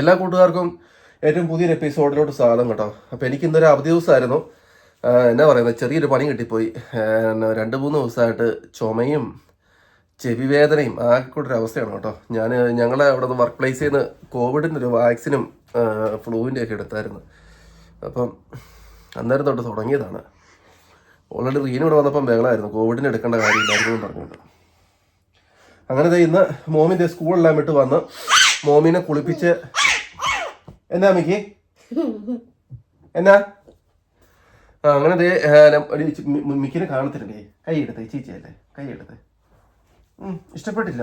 എല്ലാ കൂട്ടുകാർക്കും ഏറ്റവും പുതിയൊരു എപ്പിസോഡിലോട്ട് സ്വാഗതം കേട്ടോ. അപ്പോൾ എനിക്ക് ഇന്നൊരു അവധി ദിവസമായിരുന്നു. എന്നാ പറയുന്നത് ചെറിയൊരു പണി കിട്ടിപ്പോയി. രണ്ട് മൂന്ന് ദിവസമായിട്ട് ചുമയും ചെവി വേദനയും ആകെക്കൂടെ ഒരു അവസ്ഥയാണ് കേട്ടോ. ഞാൻ ഞങ്ങളെ അവിടെ നിന്ന് വർക്ക് പ്ലേസിൽ നിന്ന് കോവിഡിന്റെ ഒരു വാക്സിനും ഫ്ലൂവിന്റെ ഒക്കെ എടുത്തായിരുന്നു. അപ്പം അന്നേരം തൊട്ട് തുടങ്ങിയതാണ്. ഓൾറെഡി റീന ഇവിടെ വന്നപ്പം ബഹളമായിരുന്നു. കോവിഡിന് എടുക്കേണ്ട കാര്യമില്ലായിരുന്നു എന്ന് പറഞ്ഞുകൊണ്ട്. അങ്ങനെ ഇന്ന് മോമിന്റെ സ്കൂളെല്ലാം വിട്ട് വന്ന് മോമിനെ കുളിപ്പിച്ച് എന്നാ മിക്കി? എന്നാ? ആ അങ്ങനെ ദേ ഒരു മിക്കിനെ കാണത്തില്ലേ കൈ എടുത്തേ ചീച്ചയല്ലേ കൈ എടുത്തേ. ഇഷ്ടപ്പെട്ടില്ല.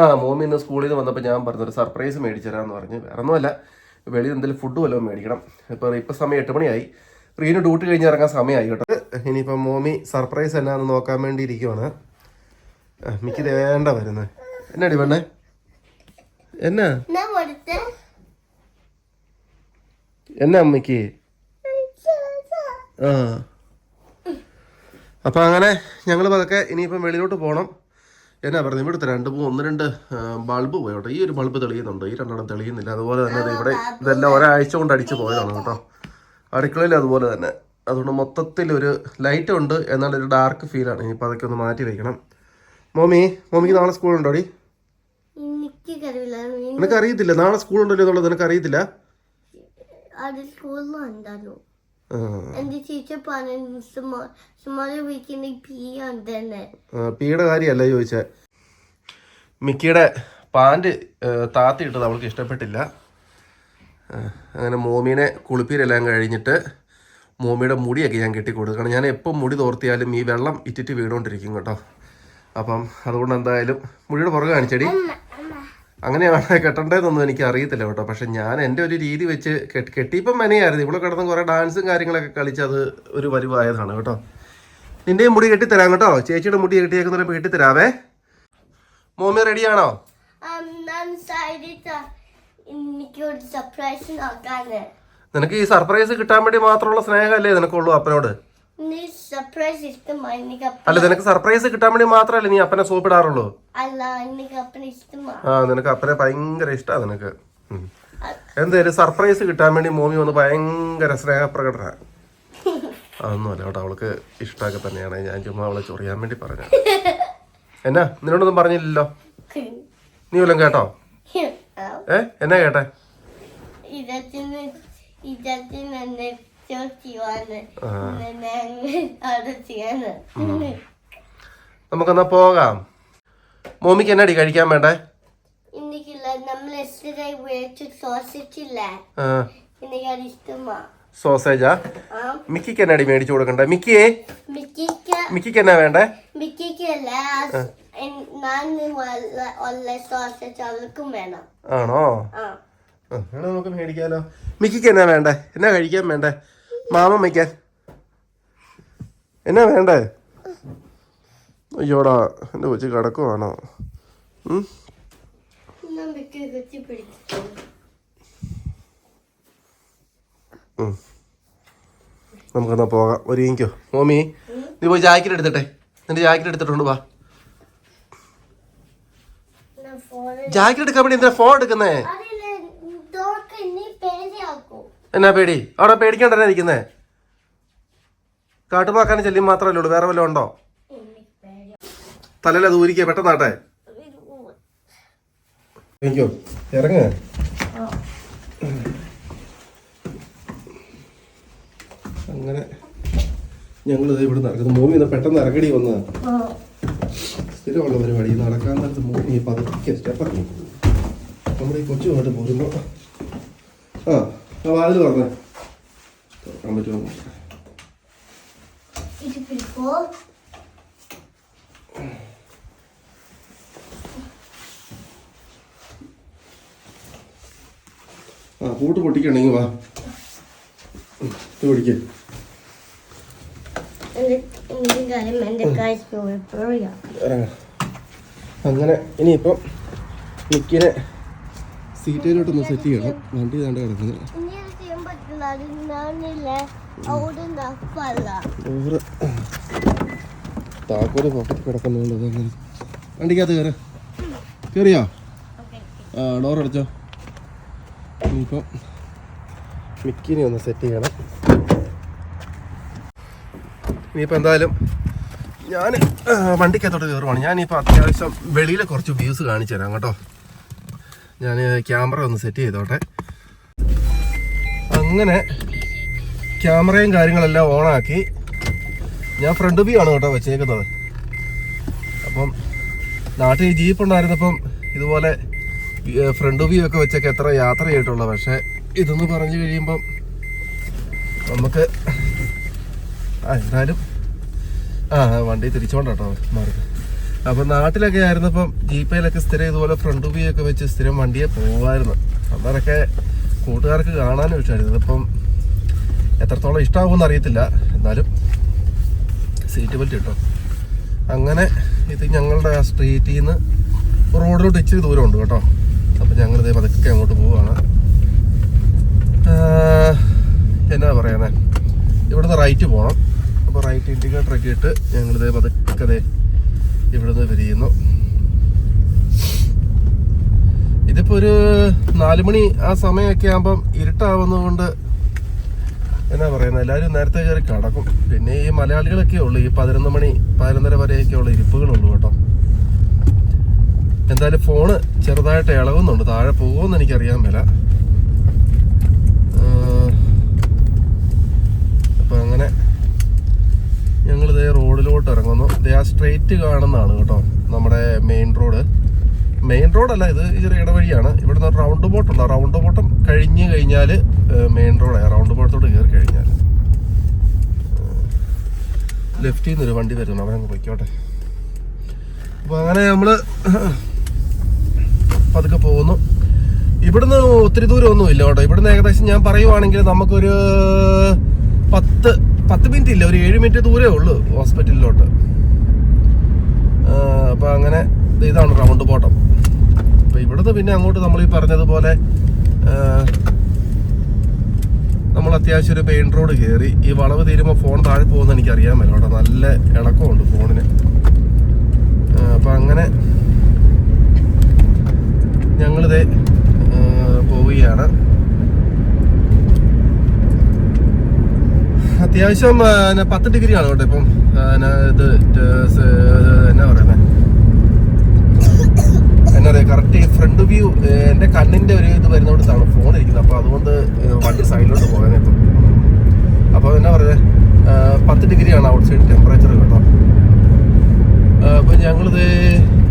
ആ മോമി ഇന്ന് സ്കൂളിൽ നിന്ന് വന്നപ്പോൾ ഞാൻ പറഞ്ഞു ഒരു സർപ്രൈസ് മേടിച്ചു തരാമെന്ന് പറഞ്ഞു. വേറെ ഒന്നുമല്ല വെളിയിൽ എന്തെങ്കിലും ഫുഡ് വല്ലതും മേടിക്കണം. ഇപ്പം ഇപ്പം സമയം എട്ട് മണിയായി. റീന് ഡ്യൂട്ടി കഴിഞ്ഞ് ഇറങ്ങാൻ സമയമായി കേട്ടോ. ഇനിയിപ്പോൾ മോമി സർപ്രൈസ് എന്നാന്ന് നോക്കാൻ വേണ്ടി ഇരിക്കുവാണ് മിക്ക വേണ്ട വരുന്നത് എന്നാടി പെണ്ണേ? എന്നാ? എന്നാ അമ്മയ്ക്ക് ആ. അപ്പം അങ്ങനെ ഞങ്ങൾ പതൊക്കെ ഇനിയിപ്പം വെളിയിലോട്ട് പോകണം എന്നാ പറഞ്ഞു ഇവിടുത്തെ രണ്ട് മൂന്ന് ഒന്ന് രണ്ട് ബൾബ് പോയോട്ടെ. ഈ ഒരു ബൾബ് തെളിയുന്നുണ്ട്. ഈ രണ്ടെണ്ണം തെളിയുന്നില്ല. അതുപോലെ തന്നെ ഇവിടെ ഇതെല്ലാം ഒരാഴ്ച കൊണ്ട് അടിച്ച് പോയതാണ് കേട്ടോ. അടുക്കളയിൽ അതുപോലെ തന്നെ. അതുകൊണ്ട് മൊത്തത്തിൽ ഒരു ലൈറ്റ് ഉണ്ട്. എന്നാൽ ഒരു ഡാർക്ക് ആണ്. ഇനിയിപ്പോൾ അതൊക്കെ ഒന്ന് മാറ്റി വയ്ക്കണം മോമി മോമിക്ക് നാളെ എനിക്ക് കഴിവില്ല നിനക്ക് അറിയത്തില്ല? നാളെ സ്കൂളുണ്ടല്ലോ എന്നുള്ളത് നിനക്ക് അറിയത്തില്ല? അത് സ്കൂളിൽ ഉണ്ടായിരുന്നു എന്റെ ടീച്ചർ പറഞ്ഞു പി ഉണ്ടെന്ന് പിയുടെ കാര്യമല്ല ചോദിച്ചേ? മിക്കിയുടെ പാന്റ് താത്തിയിട്ടത് അവൾക്ക് ഇഷ്ടപ്പെട്ടില്ല. അങ്ങനെ മോമീനെ കുളിപ്പീരെല്ലാം കഴിഞ്ഞിട്ട് മോമിയുടെ മുടിയൊക്കെ ഞാൻ കെട്ടി കൊടുക്കണം ഞാൻ എപ്പം മുടി തോർത്തിയാലും ഈ വെള്ളം ഇറ്റിറ്റ് വീണുകൊണ്ടിരിക്കും കേട്ടോ. അപ്പം അതുകൊണ്ട് എന്തായാലും മുടിയുടെ പുറകെ കാണിച്ചടി. അങ്ങനെയാണ് കെട്ടേണ്ടതെന്നൊന്നും എനിക്ക് അറിയത്തില്ല കേട്ടോ. പക്ഷെ ഞാൻ എന്റെ ഒരു രീതി വെച്ച് കെട്ടി കെട്ടിയപ്പം മെനയായിരുന്നു. ഇവിടെ കിടന്ന് കുറേ ഡാൻസും കാര്യങ്ങളൊക്കെ കളിച്ച് അത് ഒരു വരുവായതാണ് കേട്ടോ. നിന്റെയും മുടി കെട്ടിത്തരാം കേട്ടോ. ചേച്ചിയുടെ മുടി കെട്ടിയേക്കുന്നതിനെ കെട്ടിത്തരാവേ. മോമി റെഡിയാണോ? എനിക്ക് ഒരു സർപ്രൈസ് നോക്കാന് നിനക്ക് ഈ സർപ്രൈസ് കിട്ടാൻ വേണ്ടി മാത്രമുള്ള സ്നേഹമല്ലേ നിനക്കുള്ളൂ അപ്പനോട്? അല്ല നിനക്ക് സർപ്രൈസ് കിട്ടാൻ വേണ്ടി മാത്രമല്ലേ നീ അപ്പനെ സോപ്പിടാറുള്ളൂ? ആ നിനക്ക് അപ്പനെ ഭയങ്കര ഇഷ്ടാ നിനക്ക്. എന്തായാലും സർപ്രൈസ് കിട്ടാൻ വേണ്ടി മോമി വന്ന് ഭയങ്കര സ്നേഹപ്രകടന. അതൊന്നുമല്ല കേട്ടോ അവൾക്ക് ഇഷ്ടമൊക്കെ തന്നെയാണ്. ഞാൻ ചുമ്മാ അവളെ ചൊറിയാൻ വേണ്ടി പറഞ്ഞു എന്നാ നിന്നോടൊന്നും പറഞ്ഞില്ലല്ലോ? നീ വല്ലതും കേട്ടോ? ഏ എന്നാ കേട്ടെ? നമുക്കെന്നാ പോകാം. മോമിക്ക് എന്നടി കഴിക്കാൻ വേണ്ടേ? സോസേജ് മിക്കിക്ക് എന്നടി മേടിച്ചു കൊടുക്കണ്ടേ? മിക്കിയെ? മിക്കിക്ക്. എന്നാ വേണ്ടേ? ആണോ? ആ നമുക്ക് മേടിക്കാലോ. മിക്കിക്ക് എന്നാ വേണ്ടേ? എന്നാ കഴിക്കാൻ വേണ്ടേ? മാമ വയ്ക്കാൻ എന്നാ വേണ്ടേ? അയ്യോടാ എന്റെ കൊച്ചു കിടക്കുവാണോ. നമുക്കെന്നാ പോകാം. ഒരുങ്ങിക്കോ മോമി നീ പോയി ജാക്കറ്റ് എടുത്തിട്ടെ. നിന്റെ ജാക്കറ്റ് എടുത്തിട്ടുണ്ട് വാ. ജാക്കറ്റ് എടുക്കാൻ വേണ്ടി എന്തിനാ ഫോൺ എടുക്കുന്നേ അതില്ല ഡോർക്ക് നീ പേടിയാക്കൂ എന്നാ പേടി? അവിടെ പേടിക്കണ്ടല്ലേ ഇരിക്കുന്നേ? കാട്ടുപാക്കാനും ചെല്ലി മാത്രമല്ലേ ഉള്ളൂ. വേറെ വല്ലതും ഉണ്ടോ? തലയിലത് ഊരിക്കുക പെട്ടെന്നാട്ടെ എനിക്കോ? ഇറങ്ങ. അങ്ങനെ ഞങ്ങൾ ഇവിടെ നടക്കുന്നു മൂമി ഇന്ന് പെട്ടെന്ന് ഇറങ്ങടി വന്നതാ സ്ഥിരമുള്ള പരിപാടി. നടക്കാൻ നേരത്ത് മൂമി പതുക്കെ സ്റ്റെപ്പ് ഇറങ്ങി നമ്മുടെ ഈ കൊച്ചുമായിട്ട് പോരുമ്പോൾ ആ. ആ വാതിൽ തുറന്നേ തുറക്കാൻ പറ്റുമോ? ആ പൂട്ട് പൊട്ടിക്കണെങ്കിൽ വാ. ഇത് പിടിക്ക്. അങ്ങനെ ഇനിയിപ്പം മിക്കിനെ സീറ്റിലോട്ടൊന്ന് സെറ്റ് ചെയ്യണം. വണ്ടി താണ്ട് കിടക്കുന്നത്. ഓവർ താക്കോൽ പോക്കറ്റ് കിടക്കുന്നുണ്ട് അതങ്ങനെ വണ്ടിക്കകത്ത് കയറി. കയറിയോ? ആ ഡോർ അടച്ചോ. ഇനിയിപ്പം മിക്കിനെ ഒന്ന് സെറ്റ് ചെയ്യണം. ഇനിയിപ്പോൾ എന്തായാലും ഞാൻ വണ്ടിക്കകത്തോട്ട് കയറുവാണ്. ഞാനിപ്പോൾ അത്യാവശ്യം വെളിയിലെ കുറച്ച് വ്യൂസ് കാണിച്ചു തരാം കേട്ടോ. ഞാൻ ക്യാമറ ഒന്ന് സെറ്റ് ചെയ്തോട്ടെ. അങ്ങനെ ക്യാമറയും കാര്യങ്ങളെല്ലാം ഓണാക്കി ഞാൻ ഫ്രണ്ട് വ്യൂ ആണ് കേട്ടോ വെച്ചേക്കുന്നത്. അപ്പം നാട്ടിൽ ജീപ്പ് ഉണ്ടായിരുന്നപ്പം ഇതുപോലെ ഫ്രണ്ട് വ്യൂ ഒക്കെ വെച്ചൊക്കെ എത്ര യാത്ര ചെയ്തിട്ടുള്ള പക്ഷേ ഇതൊന്ന് പറഞ്ഞു കഴിയുമ്പം നമുക്ക് ആ എന്തായാലും ആ വണ്ടി തിരിച്ചോണ്ട് കേട്ടോ മാറി. അപ്പം നാട്ടിലൊക്കെ ആയിരുന്നപ്പം ജീപ്പയിലൊക്കെ സ്ഥിരം ഇതുപോലെ ഫ്രണ്ട് വ്യൂ ഒക്കെ വെച്ച് സ്ഥിരം വണ്ടിയെ പോകുമായിരുന്നു അന്നേരമൊക്കെ കൂട്ടുകാർക്ക് കാണാനും ഇഷ്ടമായിരുന്നു ഇതിപ്പം എത്രത്തോളം ഇഷ്ടമാകുമെന്ന് അറിയത്തില്ല. എന്നാലും സീറ്റ് ബെൽറ്റ് കിട്ടും അങ്ങനെ ഇത് ഞങ്ങളുടെ ആ സ്ട്രീറ്റിൽ നിന്ന് റോഡിലോട്ട് ഇച്ചിരി ദൂരമുണ്ട് കേട്ടോ. അപ്പം ഞങ്ങളിതേ പതുക്കെ അങ്ങോട്ട് പോവുകയാണ് എന്നാ പറയുന്നത് ഇവിടുന്ന് റൈറ്റ് പോകണം അപ്പോൾ റൈറ്റ് ഇൻഡിക്കേറ്റർ ഒക്കെ ഇട്ട് ഞങ്ങളിതേ പതുക്കെ ഇവിടുന്ന് പിരിയുന്നു. ഇതിപ്പോൾ ഒരു നാല് മണി ആ സമയമൊക്കെ ആകുമ്പം ഇരുട്ടാവുന്നതുകൊണ്ട് എന്നാ പറയുന്നത് എല്ലാവരും നേരത്തെ കയറി കിടക്കും. പിന്നെ ഈ മലയാളികളൊക്കെ ഉള്ളു ഈ പതിനൊന്ന് മണി പതിനൊന്നര വരെയൊക്കെ ഉള്ള ഇരിപ്പുകളുള്ളൂ കേട്ടോ. എന്തായാലും ഫോണ് ചെറുതായിട്ട് ഇളകുന്നുണ്ട് താഴെ പോകുമെന്ന് എനിക്കറിയാൻ മേല. അപ്പൊ അങ്ങനെ ഞങ്ങൾ ഇതേ റോഡിലോട്ട് ഇറങ്ങുന്നു. ഇതേ ആ സ്ട്രെയിറ്റ് കാണുന്നതാണ് കേട്ടോ നമ്മുടെ മെയിൻ റോഡ്. മെയിൻ റോഡല്ല ഇത് ചെറിയ ഇടവഴിയാണ്. ഇവിടുന്ന് റൗണ്ട് ബോട്ടുണ്ട് റൗണ്ട് ബോട്ടം കഴിഞ്ഞ് കഴിഞ്ഞാൽ മെയിൻ റോഡാണ് റൗണ്ട് ബോട്ടത്തോട് കയറി കഴിഞ്ഞാൽ ലെഫ്റ്റിൽ നിന്നൊരു വണ്ടി വരുന്നു അവനങ്ങ് പൊയ്ക്കോട്ടെ. അപ്പോൾ അങ്ങനെ നമ്മൾ പതുക്കെ പോകുന്നു. ഇവിടുന്ന് ഒത്തിരി ദൂരം ഒന്നും ഇല്ല കേട്ടോ. ഇവിടുന്ന് ഏകദേശം ഞാൻ പറയുവാണെങ്കിൽ നമുക്കൊരു പത്ത് പത്ത് മിനിറ്റ് ഇല്ല. ഒരു ഏഴ് മിനിറ്റ് ദൂരേ ഉള്ളൂ ഹോസ്പിറ്റലിലോട്ട് അപ്പോൾ അങ്ങനെ ഇതാണ് റൗണ്ട് ബോട്ടം അപ്പോൾ ഇവിടുന്ന് പിന്നെ അങ്ങോട്ട് നമ്മൾ ഈ പറഞ്ഞതുപോലെ നമ്മൾ അത്യാവശ്യം ഒരു പെയിൻ റോഡ് കയറി ഈ വളവ് തീരുമ്പോൾ ഫോൺ താഴെ പോകുന്ന എനിക്ക് അറിയാൻ അവിടെ നല്ല ഇളക്കമുണ്ട് ഫോണിന് അപ്പം അങ്ങനെ ഞങ്ങളിത് പോവുകയാണ് അത്യാവശ്യം പത്ത് ഡിഗ്രിയാണ് കേട്ടോ ഇപ്പം ഇത് എന്നാ പറയുന്നത് എന്നാ പറയുക കറക്റ്റ് ഫ്രണ്ട് വ്യൂ എന്റെ കണ്ണിന്റെ ഒരു ഇത് വരുന്നിടത്താണ് ഫോൺ ഇരിക്കുന്നത്. അപ്പോൾ അതുകൊണ്ട് വണ്ടി സൈഡിലോട്ട് പോകാനായിട്ട്. അപ്പോൾ എന്നാ പറയുക പത്ത് ഡിഗ്രിയാണ് ഔട്ട് സൈഡ് ടെമ്പറേച്ചർ കേട്ടോ അപ്പം ഞങ്ങളിത്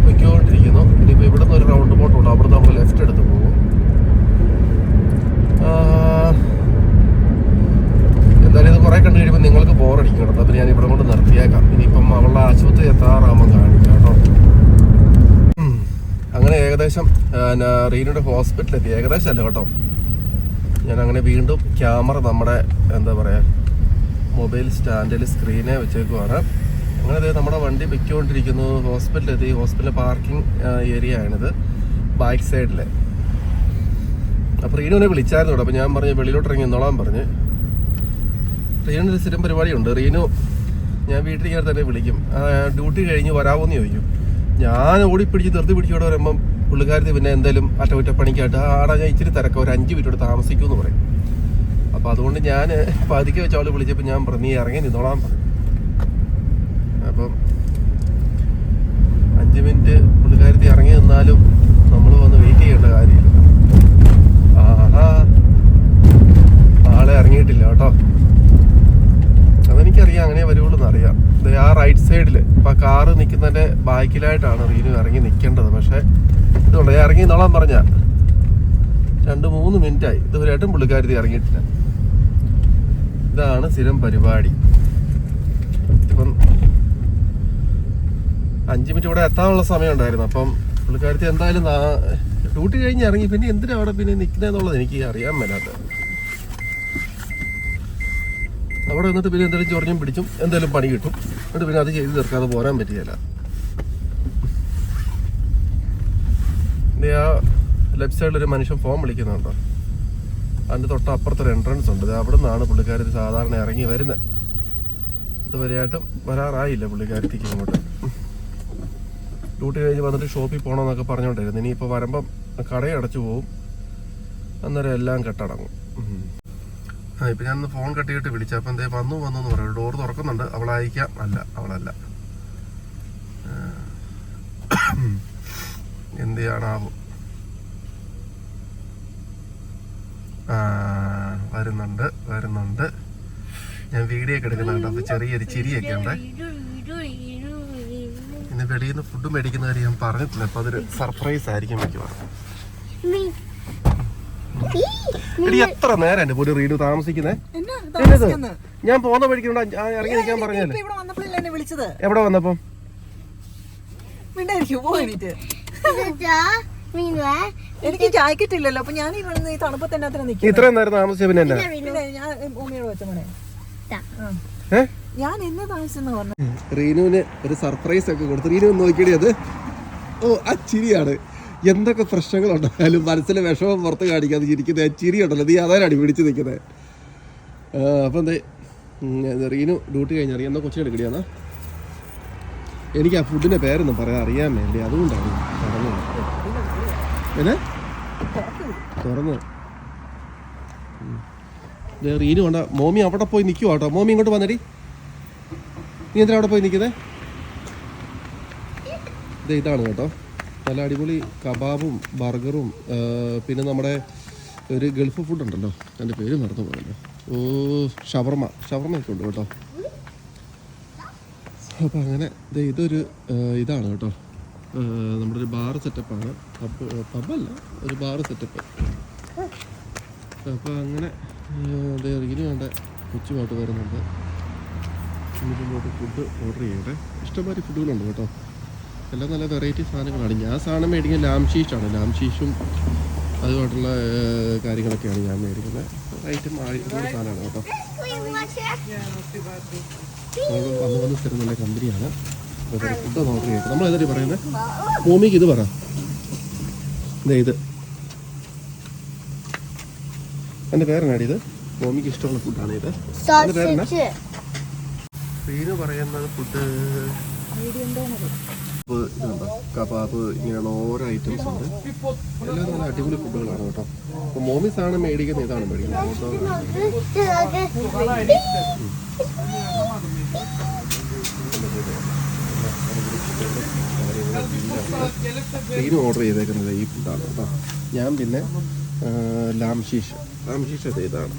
പൊയ്ക്കൊണ്ടിരിക്കുന്നു ഇനിയിപ്പോൾ ഇവിടെ നിന്ന് ഒരു റൗണ്ട് ബോട്ടുണ്ട് അവിടെ നമ്മൾ ലെഫ്റ്റ് എടുത്ത് പോകും ആ, എന്തായാലും ഇത് കുറേ കണ്ടു കഴിയുമ്പോൾ നിങ്ങൾക്ക് ബോറടിക്കും കേട്ടോ അപ്പം ഞാൻ ഇവിടെ കൊണ്ട് നിർത്തിയേക്കാം ഇനിയിപ്പം അവളുടെ ആശുപത്രി എത്താറാകുമ്പോൾ കാണിക്കാം കേട്ടോ ഉം. അങ്ങനെ ഏകദേശം ആ, ന- റീനയുടെ ഹോസ്പിറ്റലിൽ എത്തി ഏകദേശം അല്ല കേട്ടോ? ഞാൻ അങ്ങനെ വീണ്ടും ക്യാമറ നമ്മുടെ എന്താ പറയുക മൊബൈൽ സ്റ്റാൻഡിൽ സ്ക്രീനെ വെച്ചേക്കുവാണ്. അങ്ങനെ അതായത് നമ്മുടെ വണ്ടി വെക്കൊണ്ടിരിക്കുന്നു ഹോസ്പിറ്റലിൽ എത്തി പാർക്കിംഗ് ഏരിയ ആണിത് ബാക്ക് സൈഡിലെ. അപ്പോൾ റീനുവിനെ വിളിച്ചായിരുന്നു കേട്ടോ. അപ്പോൾ ഞാൻ പറഞ്ഞു വെളിയിലോട്ട് ഇറങ്ങി എന്നോളാൻ പറഞ്ഞ്. റീനുവിന്റെ സ്ഥിരം പരിപാടിയുണ്ട്. റീനു ഞാൻ വീട്ടിൽ കയറി തന്നെ വിളിക്കും. ഡ്യൂട്ടി കഴിഞ്ഞ് വരാമോ എന്ന് ചോദിക്കും. ഞാൻ ഓടിപ്പിടിച്ച് നിർത്തി പിടിച്ചോടെ വരുമ്പം പുള്ളിക്കാരത്തി പിന്നെ എന്തായാലും അറ്റകുറ്റപ്പണിക്കായിട്ട് ആടാ ഞാൻ ഇച്ചിരി തിരക്കാം ഒരു അഞ്ച് മിനിറ്റ് താമസിക്കും എന്ന് പറയും. അപ്പോൾ അതുകൊണ്ട് ഞാൻ പതുക്കെ വെച്ച് അവൾ വിളിച്ചപ്പോൾ ഞാൻ പറഞ്ഞു നീ ഇറങ്ങി നിന്നോളാൻ പറഞ്ഞു അപ്പം അഞ്ച് മിനിറ്റ് പുള്ളിക്കാരത്തി ഇറങ്ങി നിന്നാലും നമ്മൾ വന്ന് വെയിറ്റ് ചെയ്യേണ്ട കാര്യമില്ല. ആഹാ ആളെ ഇറങ്ങിയിട്ടില്ല കേട്ടോ. അതെനിക്കറിയാം അങ്ങനെ വരുള്ളൂ എന്നറിയാം. ആ റൈറ്റ് സൈഡിൽ ഇപ്പം കാറ് നിൽക്കുന്നതിന്റെ ബാക്കിലായിട്ടാണ് റീനു ഇറങ്ങി നിൽക്കേണ്ടത് പക്ഷേ ഇതുകൊണ്ട് ഇറങ്ങി നോളാൻ പറഞ്ഞ. രണ്ട് മൂന്ന് മിനിറ്റായി. ഇതുവരെയായിട്ടും പുള്ളിക്കാരത്തി ഇറങ്ങിയിട്ടില്ല. ഇതാണ് സ്ഥിരം പരിപാടി. ഇപ്പം അഞ്ച് മിനിറ്റ് ഇവിടെ എത്താനുള്ള സമയം ഉണ്ടായിരുന്നു അപ്പം പുള്ളിക്കാരത്തി എന്തായാലും ഡ്യൂട്ടി കഴിഞ്ഞ് ഇറങ്ങി. പിന്നെ എന്തിനാ അവിടെ പിന്നെ നിൽക്കുന്നതെന്നുള്ളത് എനിക്ക് അറിയാൻ മേലാത്ത. അവിടെ വന്നിട്ട് പിന്നെ എന്തെങ്കിലും ചൊറിഞ്ഞും പിടിച്ചും എന്തെങ്കിലും പണി കിട്ടും. എന്നിട്ട് പിന്നെ അത് ചെയ്ത് തീർക്കാതെ പോരാൻ പറ്റിയല്ല ആ ലെഫ്റ്റ് സൈഡിൽ ഒരു മനുഷ്യൻ ഫോൺ വിളിക്കുന്നുണ്ടോ. അതിന്റെ തൊട്ട് അപ്പുറത്തൊരു എൻട്രൻസ് ഉണ്ട്. ദേ അവിടെ നിന്നാണ് പുള്ളിക്കാരത്തി സാധാരണ ഇറങ്ങി വരുന്നത്. ഇതുവരെയായിട്ടും വരാറായില്ല പുള്ളിക്കാരത്തേക്ക് ഇങ്ങോട്ട്. ഡ്യൂട്ടി കഴിഞ്ഞ് വന്നിട്ട് ഷോപ്പിൽ പോകണമെന്നൊക്കെ ഇനി ഇനിയിപ്പോൾ വരുമ്പം കടയടച്ചു പോവും. അന്നേരം എല്ലാം കെട്ടടങ്ങും. ആ ഇപ്പം ഞാൻ ഫോൺ കട്ടിയിട്ട് വിളിച്ചു. അപ്പം എന്തേ വന്നു വന്നു എന്ന് പറയും. ഡോർ തുറക്കുന്നുണ്ട്. അവളായിരിക്കാം അല്ല അവളല്ല. എന്ത് ചെയ്യാനാവും വരുന്നുണ്ട് വരുന്നുണ്ട്. ഞാൻ വീഡിയോ ഒക്കെ എടുക്കുന്നുണ്ട് അപ്പൊ ചെറിയൊരു ചിരിയൊക്കെ ഉണ്ട്. ഇന്ന് വെളിയിൽ നിന്ന് ഫുഡ് മേടിക്കുന്ന കാര്യം ഞാൻ പറഞ്ഞിട്ടില്ല. അപ്പൊ അതൊരു സർപ്രൈസ് ആയിരിക്കും മിക്കവാറും എടി എത്ര നേരം ഒരു റീഡ് താമസിക്കുന്നേ? ഞാൻ പോകുന്ന വഴിക്ക് ഇറങ്ങി നിൽക്കാൻ പറഞ്ഞല്ലേ എവിടെ വന്നപ്പം? എനിക്ക് ജാക്കറ്റ് ഇല്ലല്ലോ അപ്പൊ ഞാൻ ഇവിടെ ഈ തണുപ്പത്ത് തന്നെ അത്ര നിൽക്കും ഇത്രയും നേരം താമസിച്ച പിന്നെ എന്നാ? പിന്നെ ഞാൻ ഭൂമിയോട് വെച്ച മോനെ. ഞാൻ എന്നെ താമസിച്ചെന്ന് പറഞ്ഞു. റീനുവിന് ഒരു സർപ്രൈസ് ഒക്കെ കൊടുത്തു. റീനു നോക്കിയത് നോക്കിയടി അത്. ഓ ആ ചിരിയാണ്. എന്തൊക്കെ പ്രശ്നങ്ങളുണ്ടായാലും മനസ്സിലെ വിഷമം പുറത്ത് കാണിക്കാതെ ചിരിക്കുന്നത് ആ ചിരി ഉണ്ടല്ലോ. നീ അതാണ് പിടിച്ച് നിൽക്കുന്നത് അപ്പം എന്തേ? റീനു ഡ്യൂട്ടി കഴിഞ്ഞാൽ എന്നാ കൊച്ചു എടുക്കടിയാന്നാ എനിക്ക് ആ ഫുഡിന്റെ പേരൊന്നും പറയാൻ അറിയാൻ വേണ്ടി. അതുകൊണ്ടാണ്. ഏനെ തുറന്നു. റീനു വേണ്ട മോമി അവിടെ പോയി നിൽക്കുവാ കേട്ടോ. മോമി ഇങ്ങോട്ട് വന്നടി. നീ എന്തിനാ അവിടെ പോയി നിൽക്കുന്നേ ഇത് ഇതാണ് കേട്ടോ. നല്ല അടിപൊളി കബാബും ബർഗറും പിന്നെ നമ്മുടെ ഒരു ഗൾഫ് ഫുഡ് ഉണ്ടല്ലോ. എന്റെ പേര് മറന്നു പോയല്ലോ. ഓ ഷവർമ. ഷവർമയൊക്കെ ഉണ്ട് കേട്ടോ. അപ്പോൾ അങ്ങനെ ഇതൊരു ഇതാണ് കേട്ടോ. നമ്മുടെ ഒരു ബാർ സെറ്റപ്പാണ് പബ് പബല്ല ഒരു ബാർ സെറ്റപ്പ് അപ്പോൾ അങ്ങനെ അതേ ഇനി വേണ്ട കൊച്ചുമായിട്ട് വരുന്നുണ്ട് ഇനിയിപ്പോൾ ഇങ്ങോട്ട് ഫുഡ് ഓർഡർ ചെയ്യട്ടെ. ഇഷ്ടംമാതിരി ഫുഡുകളുണ്ട് കേട്ടോ. എല്ലാം നല്ല വെറൈറ്റി സാധനങ്ങളാണ്. ഞാൻ സാധനം മേടിക്കുന്നത് ലാം ഷീഷാണ് ലാം ഷീഷും അതുമായിട്ടുള്ള കാര്യങ്ങളൊക്കെയാണ് ഞാൻ മേടിക്കുന്നത്. ഐറ്റം ആയിട്ടുള്ള സാധനമാണ് കേട്ടോ. നമ്മൾ വന്ന് വന്ന് തരുന്നുള്ള നല്ല കമ്പനിയാണ് ഫുഡ് ഓർഡർ ചെയ്യട്ടെ നമ്മൾ ഏതാ പറയുന്നത് മോമിക്ക് ഇത് പറ. ഇത്. എന്റെ പേരെന്നാടി ഇത്? മോമിക്ക് ഇഷ്ടമുള്ള ഫുഡാണ് ഇത്. എന്റെ പേരെന്നാ? പേര് പറയുന്നത് ഫുഡ് കബാബ് ഇങ്ങനെയുള്ള ഓരോ ഐറ്റംസ് ഉണ്ട്. എല്ലാം നല്ല അടിപൊളി ഫുഡുകളാണ് കേട്ടോ. അപ്പോൾ മോമിസ് ആണ് മേടിക്കുന്നത് ഇതാണ് മേടിക്കുന്നത്. തീരും ഓർഡർ ചെയ്തേക്കുന്നത് ഈ ഫുഡാണ് കേട്ടോ. ഞാൻ പിന്നെ ലാംശീഷ ലാം ഷീഷ് ലാം ഷീഷ് അത് ഇതാണ്.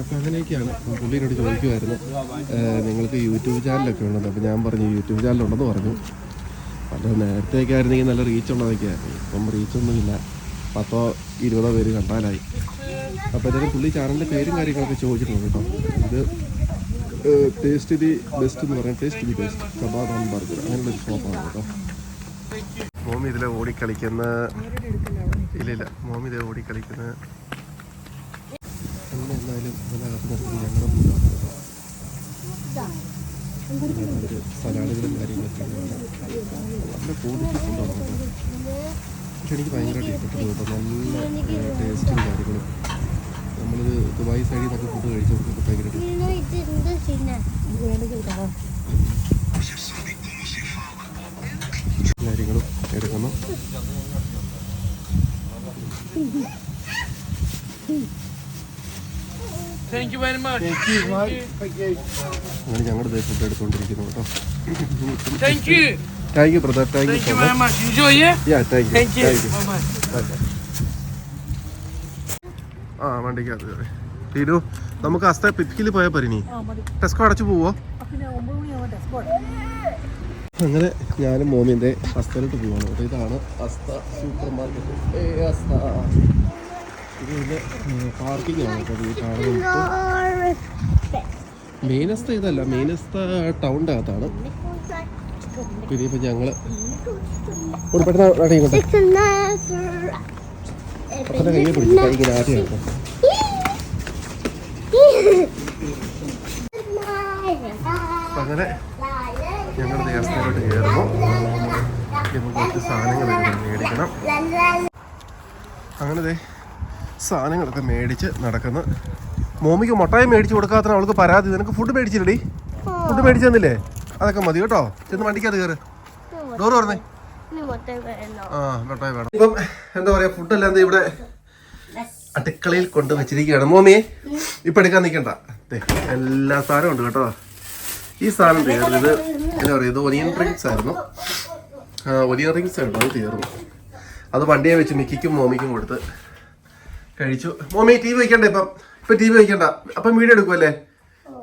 അപ്പോൾ അങ്ങനെയൊക്കെയാണ്. പുള്ളീനോട് പുള്ളിനോട് ചോദിക്കുമായിരുന്നു നിങ്ങൾക്ക് യൂട്യൂബ് ചാനലൊക്കെ ഉണ്ടെന്ന്. അപ്പോൾ ഞാൻ പറഞ്ഞു യൂട്യൂബ് ചാനലുണ്ടെന്ന് പറഞ്ഞു. അത് നേരത്തെയൊക്കെ ആയിരുന്നെങ്കിൽ നല്ല റീച്ച് ഉള്ളതൊക്കെ ആയിരുന്നു. ഇപ്പം റീച്ചൊന്നുമില്ല പത്തോ ഇരുപതോ പേര് കണ്ടാലായി. അപ്പോൾ എന്തായാലും പുള്ളി ചാനലിന്റെ പേരും കാര്യങ്ങളൊക്കെ ചോദിച്ചിട്ടുണ്ട് കേട്ടോ. ഇത് ടേസ്റ്റ് ദി ബെസ്റ്റ് എന്ന് പറയാം. Taste the best kebab and burger അങ്ങനെയുള്ള ഒരു ഷോപ്പാണ് കേട്ടോ. മോമി ഇതിലെ ഓടിക്കളിക്കുന്ന ഇല്ല ഇല്ല. മോമി ഇതിലെ ഓടിക്കളിക്കുന്ന അങ്ങനെ എന്തായാലും ഇതിനകത്ത് നിർത്തി ഞങ്ങളുടെ ഫുഡാണ് കേട്ടോ ഒരു സലാഡുകളും കാര്യങ്ങളൊക്കെ ഉണ്ട്. നല്ല ക്വാളിറ്റി ഫുഡാണ് പക്ഷെ എനിക്ക് ഭയങ്കരമായിട്ട് ഇഷ്ടപ്പെട്ടു കേട്ടോ. നല്ല ടേസ്റ്റും കാര്യങ്ങളും. നമ്മളിത് ദുബായ് സൈഡിൽ നിന്നൊക്കെ ഫുഡ് കഴിച്ചവർക്ക് ഭയങ്കരമായിട്ട് കാര്യങ്ങളും എടുക്കുന്നു Thank you very much. അങ്ങനെ ഞങ്ങളുടെ ഫുഡ് എടുത്തുകൊണ്ടിരിക്കുന്നു കേട്ടോ thank you thank you brother thank you Thank so you very much much. Enjoy, yeah? Yeah thank you Thank you. Thank you. ആ വണ്ടിക്കകത്ത് കയറി. ടീനു നമുക്ക് അസ്ത പിക്കിൽ പോയാൽ പരിനി ടെസ്കോ അടച്ചു പോവോ? അങ്ങനെ ഞാനും മോമിന്റെ അസ്തയിലോട്ട് പോവാണ്. കേട്ടോ ഇതാണ് അസ്ത സൂപ്പർ മാർക്കറ്റ് ഏ അസ്ത. ഇത് ഇതിന്റെ പാർക്കിംഗ് ആണ് കേട്ടോ ഈ കാണുന്നത്. മെയിനസ്ത ഇതല്ല. മെയിനസ്ത ടൗണിന്റെ അകത്താണ് പിന്നെ ഇപ്പം ഞങ്ങൾ ഒരു പെട്ടെന്ന് അപ്പന്റെ കയ്യെ പിടിച്ചു കൈ ഇങ്ങനെ ആദ്യം അങ്ങനെ ഞങ്ങൾ ദേവസ്ഥയിലോട്ട് കയറുന്നു. നമുക്ക് കുറച്ച് സാധനങ്ങൾ മേടിക്കണം. അങ്ങനെ ദേ സാധനങ്ങളൊക്കെ മേടിച്ച് നടക്കുന്നു. മോമിക്ക് മുട്ടായി മേടിച്ചു കൊടുക്കാത്ത അവൾക്ക് പരാതി. നിനക്ക് ഫുഡ് മേടിച്ചില്ലടി. ഫുഡ് മേടിച്ചു തന്നില്ലേ? അതൊക്കെ മതി കേട്ടോ. ചെന്ന് വണ്ടിക്കകത്ത് കയറ്. ഡോറ് പറഞ്ഞേ ആ ഇപ്പം എന്താ പറയാ ഫുഡെല്ലാം ഇവിടെ അടുക്കളയിൽ കൊണ്ട് വെച്ചിരിക്കുകയാണ്. മോമി ഇപ്പൊ എടുക്കാൻ നിൽക്കണ്ട. ദേ, എല്ലാ സാധനവും ഉണ്ട് കേട്ടോ. ഈ സാധനം തീർന്നു ഇത് എന്താ പറയുക ഇത് ഒനിയൻ റിങ്സ് ആയിരുന്നു. ഒനിയൻ റിങ്സ് ആയിരുന്നു അത് തീർന്നു അത് വണ്ടിയെ വെച്ച് മിക്കിക്കും മോമിക്കും കൊടുത്ത് കഴിച്ചു. മോമി ടി വി വയ്ക്കണ്ട ഇപ്പം. ഇപ്പം ടി വി വയ്ക്കണ്ട അപ്പം വീഡിയോ എടുക്കുമല്ലേ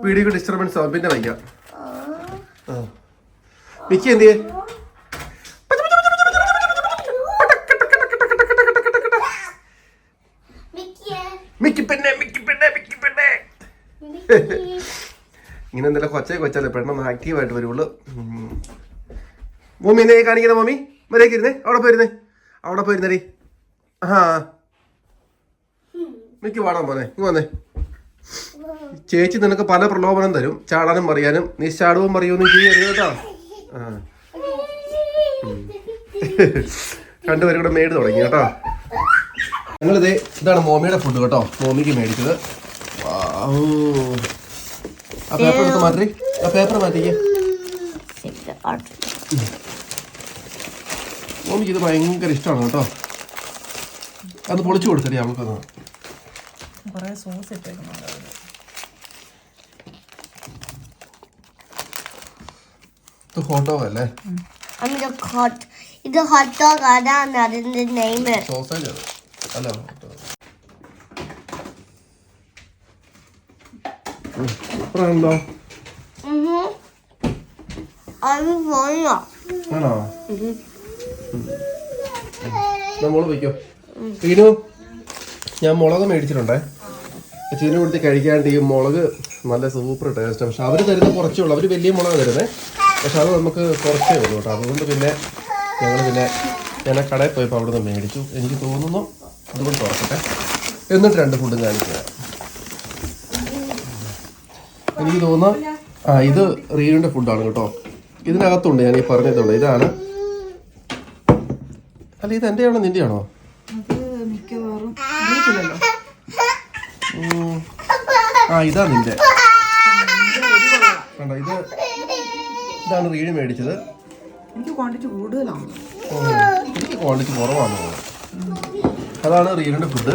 വീഡിയോക്ക് ഡിസ്റ്റർബൻസ് ആവും. പിന്നെ വയ്ക്കാം. ആ. മിക്കി എന്ത് മിക്കി പെണ്ണെ മിക്കി പെണ്ണെ മിക്കി പെണ്ണെ. ഇങ്ങനെ എന്തെല്ലാം കൊച്ചേ കൊച്ചല്ലേ പെട്ടെന്ന് ആക്റ്റീവായിട്ട് വരുള്ളൂ. മമ്മി എന്നെ കാണിക്കുന്ന മമ്മി? മരേക്ക് ഇരുന്നേ. അവിടെ പോയിരുന്നേ അവിടെ പോയിരുന്നേ ആ മിക്കി വാടാൻ പോന്നെ. ഇങ്ങ് വന്നേ. ചേച്ചി നിനക്ക് പല പ്രലോഭനം തരും. ചാടാനും പറയാനും നീ ചാടവും പറയുമെന്നും ചെയ്യരുത് കേട്ടോ. ആ. രണ്ടുപേരും കൂടെ മേട് തുടങ്ങി കേട്ടോ. ഞങ്ങളിത് ഇതാണ് മോമിയുടെ ഫുഡ് കേട്ടോ. മോമിക്ക് മേടിച്ചത്. ആ പേപ്പർ എടുത്ത് മാറ്റി. ആ പേപ്പർ മാറ്റിക്കേ. മോമിക്ക് ഇത് ഭയങ്കര ഇഷ്ടമാണ് കേട്ടോ. അത് പൊളിച്ചു കൊടുത്തടി അവൾക്കൊന്ന് അതിൽ. ഇത് ഹോട്ടോ അല്ലേ? അമിത ഹോട്ട് ഇത് ഹോട്ട് ഡോഗ് അതാണ് അതിന്റെ നെയിം സോസേജ് അത് അല്ല. സൂപ്പറാണല്ലോ ആണോ? നമ്മൾ വയ്ക്കോ ടീനു ഞാൻ മുളക് മേടിച്ചിട്ടുണ്ടേ. ചീന കൊടുത്ത് കഴിക്കാണ്ട് ഈ മുളക് നല്ല സൂപ്പർ ടേസ്റ്റ് പക്ഷെ അവർ തരുന്ന കുറച്ചേ ഉള്ളൂ. അവർ വലിയ മുളക് തരുന്നത് പക്ഷെ അത് നമുക്ക് കുറച്ചേ ഉള്ളൂ കേട്ടോ. അതുകൊണ്ട് പിന്നെ ഞങ്ങൾ പിന്നെ ഞാൻ കടയിൽ പോയപ്പോൾ അവിടെ നിന്ന് മേടിച്ചു. എനിക്ക് തോന്നുന്നു അതുകൊണ്ട് തുറക്കട്ടെ. എന്നിട്ട് രണ്ട് ഫുഡും കാണിക്കുക എനിക്ക് തോന്നുന്നു ആ ഇത് റീവിന്റെ ഫുഡാണ് കേട്ടോ. ഇതിനകത്തുണ്ട് ഞാൻ ഈ പറഞ്ഞതുണ്ട് ഇതാണ്. അല്ല ഇത് എന്റെ ആണോ നിന്റെ ആണോ അത് മിക്കവാറും അറിയത്തില്ലല്ലോ ആ ഇതാ നിന്റെ. കണ്ടോ ഇത് ഇതാണ് റീഡ് മേടിച്ചത്. എനിക്ക് ക്വാണ്ടിറ്റി കൂടുതലാണ്. എനിക്ക് ക്വാണ്ടിറ്റി കുറവാണ്. അതാണ് റീനയുടെ ഫുഡ്.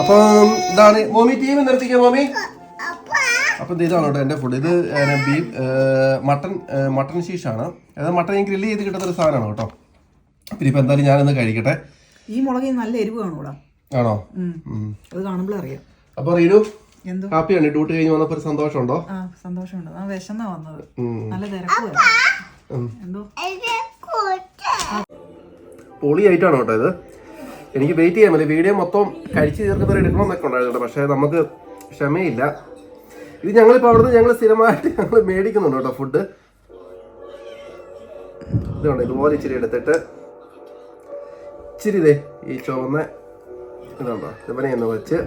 അപ്പം ഇതാണ് മോമി ടീം നിർത്തിക്കാം മോമി? അപ്പം ഇത് ഇതാണ് കേട്ടോ എന്റെ ഫുഡ് ഇത് ബീഫ് മട്ടൺ മട്ടൺ ശീഷാണ്. അതായത് മട്ടൺ ഗ്രില്ല് ചെയ്ത് കിട്ടുന്ന ഒരു സാധനമാണ് കേട്ടോ. പിന്നെ ഇപ്പം എന്തായാലും ഞാനിന്ന് കഴിക്കട്ടെ. ഈ മുളക് നല്ല എരിവ് കാണും ആണോ. അത് കാണുമ്പോൾ അറിയാം. അപ്പോൾ റീനു എന്തോ? ഹാപ്പിയാണ്. ഡ്യൂട്ടി കഴിഞ്ഞ് വന്നപ്പോ സന്തോഷമുണ്ടോ? സന്തോഷമുണ്ട്. വിശന്നാ വന്നത്. നല്ല തിരക്കുവാ. ഉം. എന്തോ പൊളിയായിട്ടാണ് കേട്ടോ ഇത്. എനിക്ക് വെയിറ്റ് ചെയ്യാൻ പറ്റില്ല. വീഡിയോ മൊത്തം കഴിച്ച് ചേർക്കുന്നവരെ എടുക്കണമെന്നൊക്കെ ഉണ്ടായിരുന്നു പക്ഷേ നമുക്ക് ക്ഷമയില്ല. ഇത് ഞങ്ങളിപ്പോൾ അവിടുന്ന് ഞങ്ങൾ സ്ഥിരമായിട്ട് ഞങ്ങൾ മേടിക്കുന്നുണ്ട് കേട്ടോ ഫുഡ് ഇതുണ്ട് ഇതുപോലെ ഇച്ചിരി എടുത്തിട്ട് ഇച്ചിരി ഇതേ ഈ ചുവന്ന ഇതുണ്ടോ ഇവനെ ഒന്ന് വെച്ച്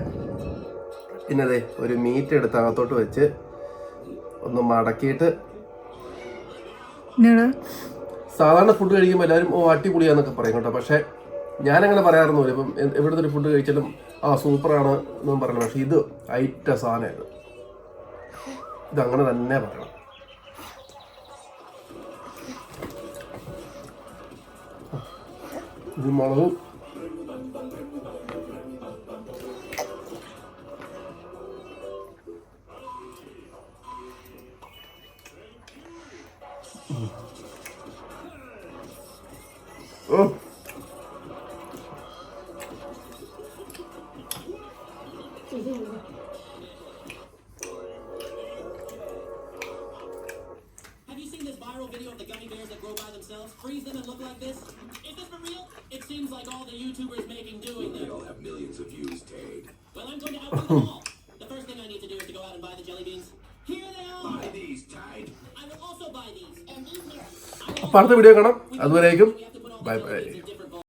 പിന്നെ അതെ ഒരു മീറ്റ് എടുത്ത് അകത്തോട്ട് വെച്ച് ഒന്ന് മടക്കിയിട്ട് സാധാരണ ഫുഡ് കഴിക്കുമ്പോൾ എല്ലാവരും ഓ അടിപൊളിയാന്നൊക്കെ പറയും കേട്ടോ. പക്ഷേ ഞാനങ്ങനെ പറയാറൊന്നുമില്ല ഇപ്പം എവിടുന്ന് ഒരു ഫുഡ് കഴിച്ചാലും ആ സൂപ്പറാണ് എന്നും പറയണം. പക്ഷെ ഇത് ഐറ്റ സാധനം ഇത്. അങ്ങനെ തന്നെ പറയണം. ഇത് മുളകും ഓ Have അടുത്ത വീഡിയോ കാണാം. അതുവരേക്കും ബൈ ബൈ.